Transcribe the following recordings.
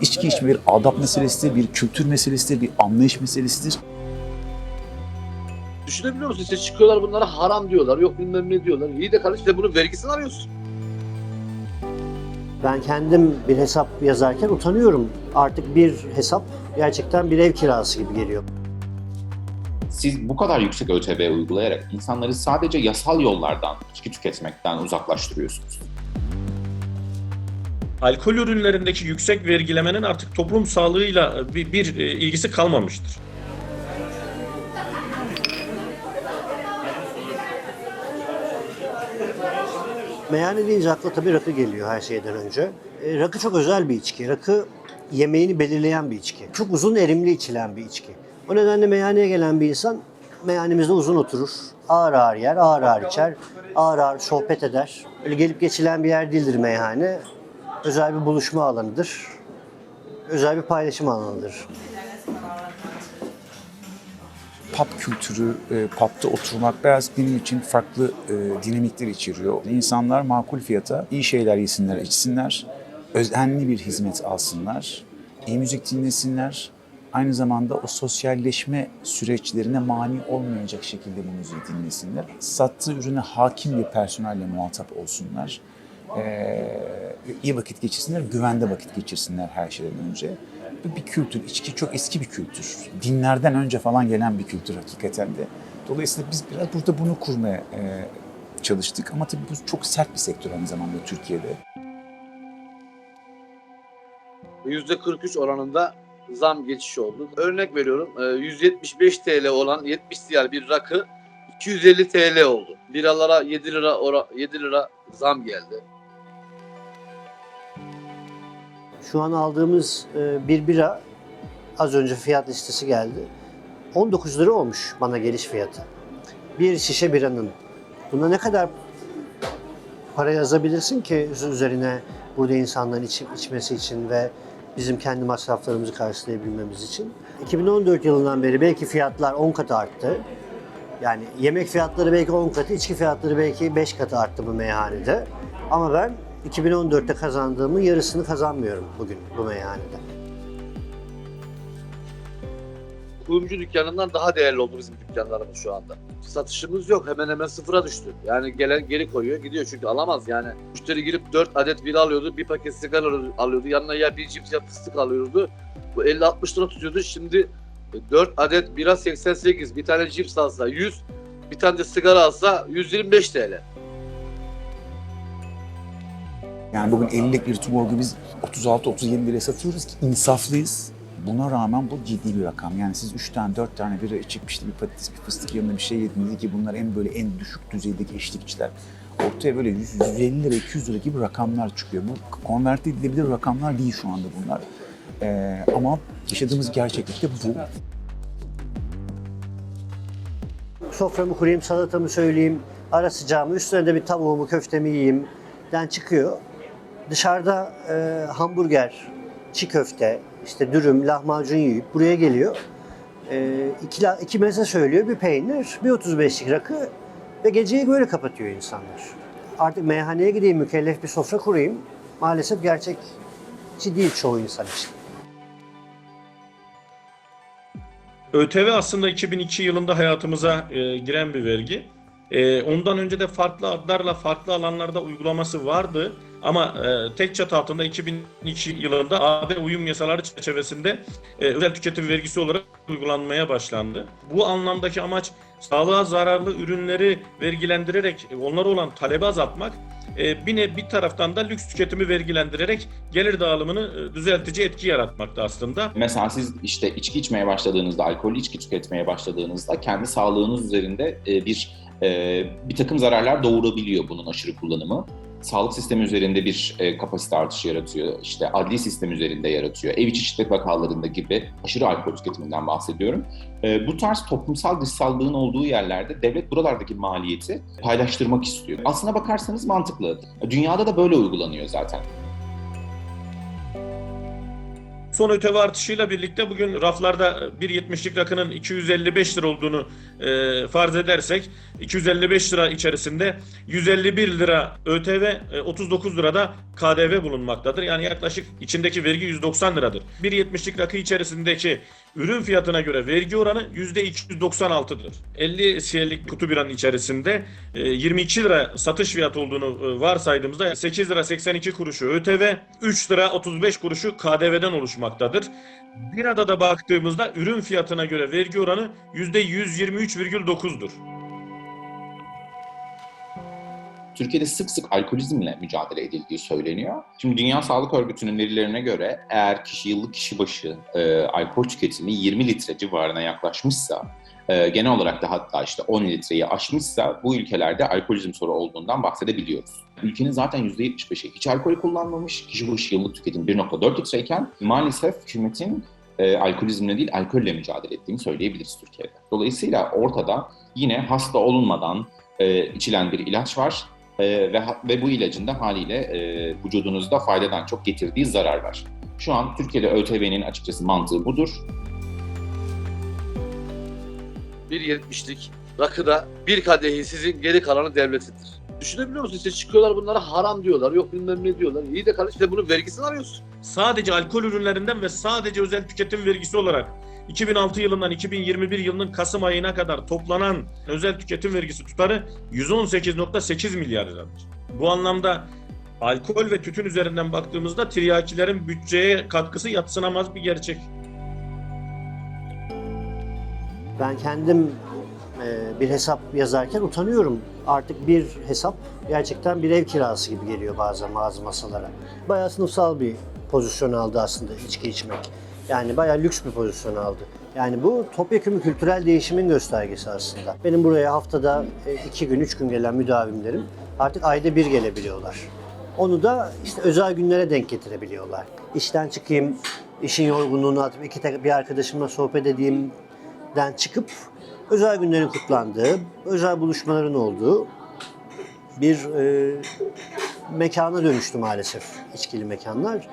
İçki içme bir adap meselesidir, bir kültür meselesidir, bir anlayış meselesidir. Düşünebiliyor musun? İşte çıkıyorlar bunlara haram diyorlar. Yok bilmem ne diyorlar. İyi de kardeşim de bunun vergisini arıyorsun. Ben kendim bir hesap yazarken utanıyorum. Artık bir hesap gerçekten bir ev kirası gibi geliyor. Siz bu kadar yüksek ÖTV uygulayarak insanları sadece yasal yollardan içki tüketmekten uzaklaştırıyorsunuz. Alkol ürünlerindeki yüksek vergilemenin artık toplum sağlığıyla bir, bir e, ilgisi kalmamıştır. Meyhane deyince akla tabii rakı geliyor her şeyden önce. E, rakı çok özel bir içki. Rakı yemeğini belirleyen bir içki. Çok uzun erimli içilen bir içki. O nedenle meyhaneye gelen bir insan meyhanemizde uzun oturur. Ağır ağır yer, ağır ağır içer, ağır ağır sohbet eder. Öyle gelip geçilen bir yer değildir meyhane. Özel bir buluşma alanıdır. Özel bir paylaşım alanıdır. Pub kültürü, e, pub'da oturmak biraz benim için farklı e, dinamikler içeriyor. İnsanlar makul fiyata iyi şeyler yesinler, içsinler, özenli bir hizmet alsınlar, iyi müzik dinlesinler. Aynı zamanda o sosyalleşme süreçlerine mani olmayacak şekilde bu müziği dinlesinler. Sattığı ürüne hakim bir personelle muhatap olsunlar. Ee, iyi vakit geçirsinler, güvende vakit geçirsinler her şeyden önce. Bu bir kültür, içki çok eski bir kültür. Dinlerden önce falan gelen bir kültür hakikaten de. Dolayısıyla biz biraz burada bunu kurmaya e, çalıştık. Ama tabii bu çok sert bir sektör aynı zamanda Türkiye'de. %43 oranında zam geçişi oldu. Örnek veriyorum e, 175 TL olan 70 TL bir rakı 250 TL oldu. Biralara 7 lira ora, 7 lira zam geldi. Şu an aldığımız e, bir bira az önce fiyat listesi geldi. 19 lira olmuş bana geliş fiyatı. Bir şişe biranın. Buna ne kadar para yazabilirsin ki üzerine burada insanların içip içmesi için ve bizim kendi masraflarımızı karşılayabilmemiz için. 2014 yılından beri belki fiyatlar 10 katı arttı. Yani yemek fiyatları belki 10 katı, içki fiyatları belki 5 katı arttı bu meyhanede. Ama ben 2014'te kazandığımın yarısını kazanmıyorum bugün bu meyhanede. Kuyumcu dükkanından daha değerli oldu bizim dükkanlarımız şu anda. Satışımız yok. Hemen hemen sıfıra düştü. Yani gelen geri koyuyor gidiyor çünkü alamaz yani. Müşteri girip 4 adet bira alıyordu. Bir paket sigara alıyordu. Yanına ya bir cips ya fıstık alıyordu. Bu 50-60 lira tutuyordu. Şimdi 4 adet bira 88. Bir tane cips alsa 100. Bir tane de sigara alsa 125 TL. Yani bugün 50'lik bir tuborgu biz 36-37 liraya satıyoruz ki insaflıyız. Buna rağmen bu ciddi bir rakam. Yani siz 3 tane 4 tane bira içip işte bir patates bir fıstık yanında bir şey yediniz ki bunlar en böyle en düşük düzeydeki eşlikçiler. Ortaya böyle 100, 150 lira 200 lira gibi rakamlar çıkıyor. Bu konverte edilebilir rakamlar değil şu anda bunlar. Ee, ama yaşadığımız gerçeklikte bu. Soframı kurayım, salatamı söyleyeyim, ara sıcağımı, üstüne de bir tavuğumu, köftemi yiyeyim. Den çıkıyor. Dışarıda e, hamburger, çiğ köfte, işte dürüm, lahmacun yiyip buraya geliyor. E, iki, iki meze söylüyor, bir peynir, bir 35'lik rakı ve geceyi böyle kapatıyor insanlar. Artık meyhaneye gideyim, mükellef bir sofra kurayım. Maalesef gerçekçi değil çoğu insan için. ÖTV aslında 2002 yılında hayatımıza e, giren bir vergi. E, ondan önce de farklı adlarla farklı alanlarda uygulaması vardı. Ama e, tek çatı altında 2002 yılında AB uyum yasaları çerçevesinde e, özel tüketim vergisi olarak uygulanmaya başlandı. Bu anlamdaki amaç sağlığa zararlı ürünleri vergilendirerek e, onlara olan talebi azaltmak, e, bir, ne- bir taraftan da lüks tüketimi vergilendirerek gelir dağılımını e, düzeltici etki yaratmakta aslında. Mesela siz işte içki içmeye başladığınızda, alkollü içki tüketmeye başladığınızda kendi sağlığınız üzerinde bir bir takım zararlar doğurabiliyor bunun aşırı kullanımı. Sağlık sistemi üzerinde bir e, kapasite artışı yaratıyor. İşte adli sistem üzerinde yaratıyor. Ev içi şiddet vakalarında gibi aşırı alkol tüketiminden bahsediyorum. E, bu tarz toplumsal dışsallığın olduğu yerlerde devlet buralardaki maliyeti paylaştırmak istiyor. Aslına bakarsanız mantıklı. Dünyada da böyle uygulanıyor zaten. Son öteve artışıyla birlikte bugün raflarda 1.70'lik rakının 255 lira olduğunu e, farz edersek 255 lira içerisinde 151 lira ÖTV, e, 39 lira da KDV bulunmaktadır. Yani yaklaşık içindeki vergi 190 liradır. 1.70'lik rakı içerisindeki ürün fiyatına göre vergi oranı %296'dır. 50 CL'lik kutu biranın içerisinde e, 22 lira satış fiyatı olduğunu e, varsaydığımızda 8 lira 82 kuruşu ÖTV, 3 lira 35 kuruşu KDV'den oluşmaktadır. Birada da baktığımızda ürün fiyatına göre vergi oranı %123,9'dur. Türkiye'de sık sık alkolizmle mücadele edildiği söyleniyor. Şimdi Dünya Sağlık Örgütü'nün verilerine göre eğer kişi yıllık kişi başı e, alkol tüketimi 20 litre civarına yaklaşmışsa, e, genel olarak da hatta işte 10 litreyi aşmışsa bu ülkelerde alkolizm sorunu olduğundan bahsedebiliyoruz. Ülkenin zaten %75'i hiç alkol kullanmamış, kişi başı yıllık tüketim 1.4 litreyken maalesef hükümetin e, alkolizmle değil alkolle mücadele ettiğini söyleyebiliriz Türkiye'de. Dolayısıyla ortada yine hasta olunmadan e, içilen bir ilaç var ee, ve, ve bu ilacın da haliyle e, vücudunuzda faydadan çok getirdiği zarar var. Şu an Türkiye'de ÖTV'nin açıkçası mantığı budur. 1.70'lik rakıda bir kadehi sizin geri kalanı devletidir. Düşünebiliyor musun? İşte çıkıyorlar bunlara haram diyorlar. Yok bilmem ne diyorlar. İyi de kardeşim sen bunun vergisini arıyorsun. Sadece alkol ürünlerinden ve sadece özel tüketim vergisi olarak 2006 yılından 2021 yılının Kasım ayına kadar toplanan özel tüketim vergisi tutarı 118.8 milyar liradır. Bu anlamda alkol ve tütün üzerinden baktığımızda tiryakilerin bütçeye katkısı yatsınamaz bir gerçek. Ben kendim e, bir hesap yazarken utanıyorum. Artık bir hesap gerçekten bir ev kirası gibi geliyor bazen bazı masalara. Bayağı sınıfsal bir pozisyon aldı aslında içki içmek. Yani bayağı lüks bir pozisyon aldı. Yani bu topyekun kültürel değişimin göstergesi aslında. Benim buraya haftada e, iki gün, üç gün gelen müdavimlerim artık ayda bir gelebiliyorlar. Onu da işte özel günlere denk getirebiliyorlar. İşten çıkayım, işin yorgunluğunu atıp iki bir arkadaşımla sohbet edeyimden çıkıp özel günlerin kutlandığı, özel buluşmaların olduğu bir e, mekana dönüştü maalesef içkili mekanlar.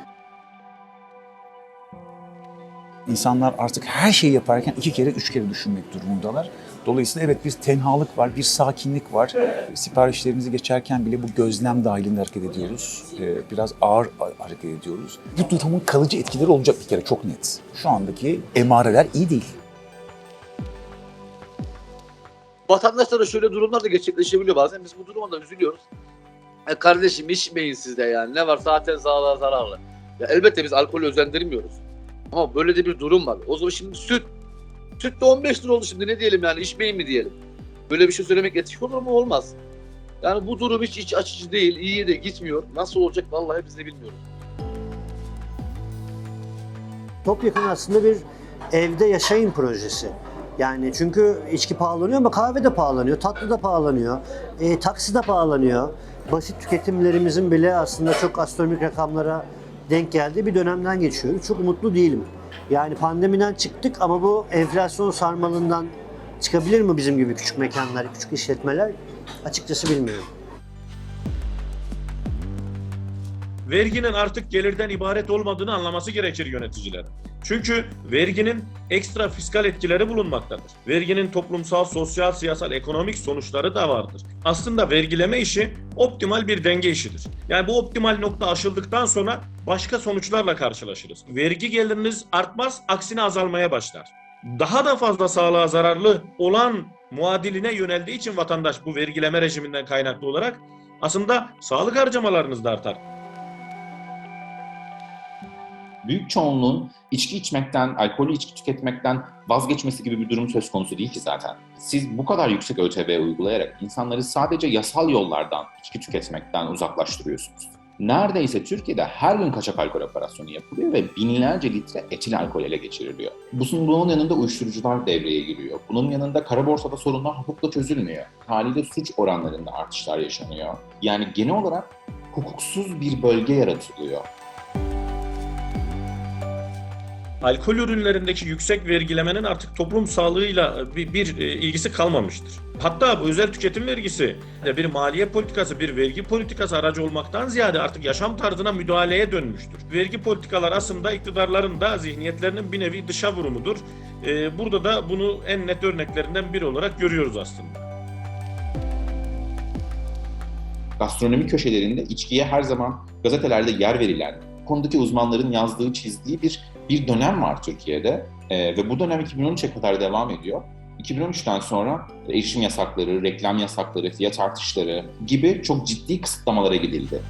İnsanlar artık her şeyi yaparken iki kere, üç kere düşünmek durumundalar. Dolayısıyla evet bir tenhalık var, bir sakinlik var. Siparişlerimizi geçerken bile bu gözlem dahilinde hareket ediyoruz. Ee, Biraz ağır hareket ediyoruz. Bu durumun kalıcı etkileri olacak bir kere çok net. Şu andaki emareler iyi değil. Vatandaşlara şöyle durumlar da gerçekleşebiliyor bazen. Biz bu duruma da üzülüyoruz. E kardeşim içmeyin siz de yani. Ne var zaten sağlığa zararlı. Ya elbette biz alkolü özendirmiyoruz. Ama böyle de bir durum var. O zaman şimdi süt. Süt de 15 lira oldu şimdi ne diyelim yani içmeyin mi diyelim. Böyle bir şey söylemek etik olur mu? Olmaz. Yani bu durum hiç iç açıcı değil. iyiye de gitmiyor. Nasıl olacak vallahi biz de bilmiyoruz. Topyekun aslında bir evde yaşayın projesi. Yani çünkü içki pahalanıyor ama kahve de pahalanıyor, tatlı da pahalanıyor, e, taksi de pahalanıyor. Basit tüketimlerimizin bile aslında çok astronomik rakamlara denk geldiği bir dönemden geçiyoruz. Çok umutlu değilim. Yani pandemiden çıktık ama bu enflasyon sarmalından çıkabilir mi bizim gibi küçük mekanlar, küçük işletmeler? Açıkçası bilmiyorum. Verginin artık gelirden ibaret olmadığını anlaması gerekir yöneticilerin. Çünkü verginin ekstra fiskal etkileri bulunmaktadır. Verginin toplumsal, sosyal, siyasal, ekonomik sonuçları da vardır. Aslında vergileme işi optimal bir denge işidir. Yani bu optimal nokta aşıldıktan sonra başka sonuçlarla karşılaşırız. Vergi geliriniz artmaz, aksine azalmaya başlar. Daha da fazla sağlığa zararlı olan muadiline yöneldiği için vatandaş bu vergileme rejiminden kaynaklı olarak aslında sağlık harcamalarınız da artar. Büyük çoğunluğun içki içmekten, alkolü içki tüketmekten vazgeçmesi gibi bir durum söz konusu değil ki zaten. Siz bu kadar yüksek ÖTV uygulayarak insanları sadece yasal yollardan içki tüketmekten uzaklaştırıyorsunuz. Neredeyse Türkiye'de her gün kaçak alkol operasyonu yapılıyor ve binlerce litre etil alkol ele geçiriliyor. Bunun, bunun yanında uyuşturucular devreye giriyor. Bunun yanında kara borsada sorunlar hukukla çözülmüyor. Haliyle suç oranlarında artışlar yaşanıyor. Yani genel olarak hukuksuz bir bölge yaratılıyor. Alkol ürünlerindeki yüksek vergilemenin artık toplum sağlığıyla bir, bir e, ilgisi kalmamıştır. Hatta bu özel tüketim vergisi de bir maliye politikası, bir vergi politikası aracı olmaktan ziyade artık yaşam tarzına müdahaleye dönmüştür. Vergi politikalar aslında iktidarların da zihniyetlerinin bir nevi dışa vurumudur. E, Burada da bunu en net örneklerinden biri olarak görüyoruz aslında. gastronomi köşelerinde içkiye her zaman gazetelerde yer verilen, konudaki uzmanların yazdığı, çizdiği bir bir dönem var Türkiye'de Ee, ve bu dönem 2013'e kadar devam ediyor. 2013'ten sonra erişim yasakları, reklam yasakları, fiyat artışları gibi çok ciddi kısıtlamalara gidildi.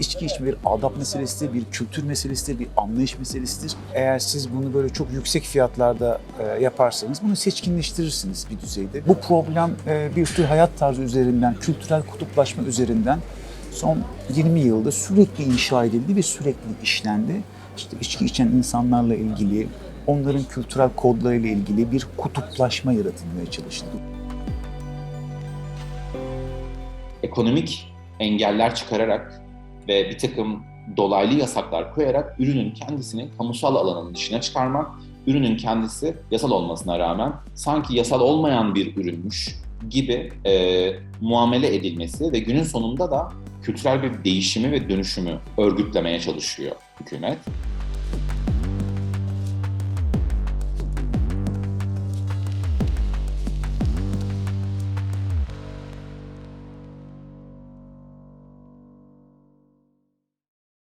İçki içme bir adap meselesidir, bir kültür meselesidir, bir anlayış meselesidir. Eğer siz bunu böyle çok yüksek fiyatlarda e, yaparsanız bunu seçkinleştirirsiniz bir düzeyde. Bu problem e, bir tür hayat tarzı üzerinden, kültürel kutuplaşma üzerinden son 20 yılda sürekli inşa edildi ve sürekli işlendi. İşte içki içen insanlarla ilgili, onların kültürel kodlarıyla ilgili bir kutuplaşma yaratılmaya çalışıldı. Ekonomik engeller çıkararak ve bir takım dolaylı yasaklar koyarak ürünün kendisini kamusal alanın dışına çıkarmak, ürünün kendisi yasal olmasına rağmen sanki yasal olmayan bir ürünmüş gibi e, muamele edilmesi ve günün sonunda da kültürel bir değişimi ve dönüşümü örgütlemeye çalışıyor hükümet.